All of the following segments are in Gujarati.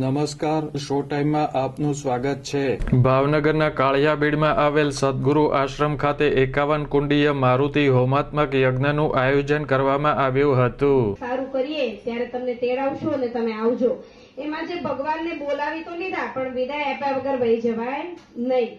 નમસ્કાર શો ટાઈમમાં આપનું સ્વાગત છે. ભાવનગરના કાળિયાબીડમાં આવેલ સદગુરુ આશ્રમ ખાતે એકાવન કુંડીય મારુતિ હોમાત્મક યજ્ઞનું આયોજન કરવામાં આવ્યું હતું. સારું કરીએ ત્યારે તમને તેડાવશો અને તમે આવજો. એમાં જે ભગવાનને બોલાવી તો લીધા પણ વિદાય આપ્યા વગર વહી જવાય નહીં.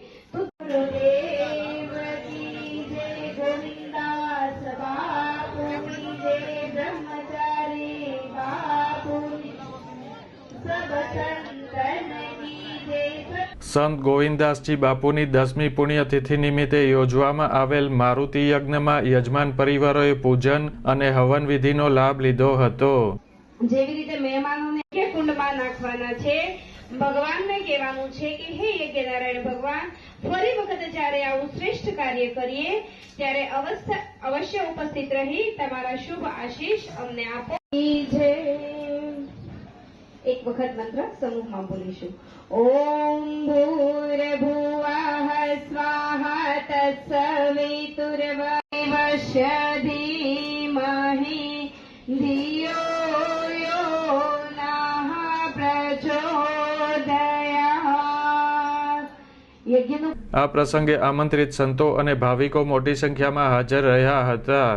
સંત ગોવિંદાસજી બાપુની દસમી પુણ્યતિથિ નિમિત્તે યોજવામાં આવેલ મારુતિ યજ્ઞમાં યજમાન પરિવારોએ પૂજન અને હવન વિધિનો લાભ લીધો હતો જેવી રીતે મહેમાનોને કે કુંડમાં નાખવાના છે ભગવાનને કહેવાનું છે કે હે યજ્ઞનારાયણ ભગવાન ફરી વખત જ્યારે આવું શ્રેષ્ઠ કાર્ય કરીએ ત્યારે અવસ્થા અવશ્ય ઉપસ્થિત રહી તમારા શુભ આશીષ અમને આપો જય. એક વખત મંત્ર સમૂહમાં બોલીશું. ઓમ ભૂર્ભુવઃ સ્વાહા તત્સવિતુર્વશય ધીમહિ. ધિયો યો નઃ પ્રચોદયાત આ પ્રસંગે આમંત્રિત સંતો અને ભાવિકો મોટી સંખ્યામાં હાજર રહ્યા હતા.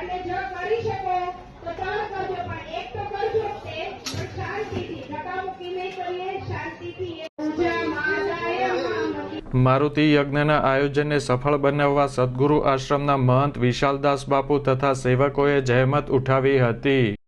અને જો કરી શકો તો ત્રણ કરજો, પણ એક તો કરજો તે. શાંતિથી ધક્કામુક્કી નહીં કરીએ શાંતિથી મારુતિ યજ્ઞના આયોજનને સફળ બનાવવા સદગુરુ આશ્રમના મહંત વિશાલદાસ બાપુ તથા સેવકોએ જહેમત ઉઠાવી હતી.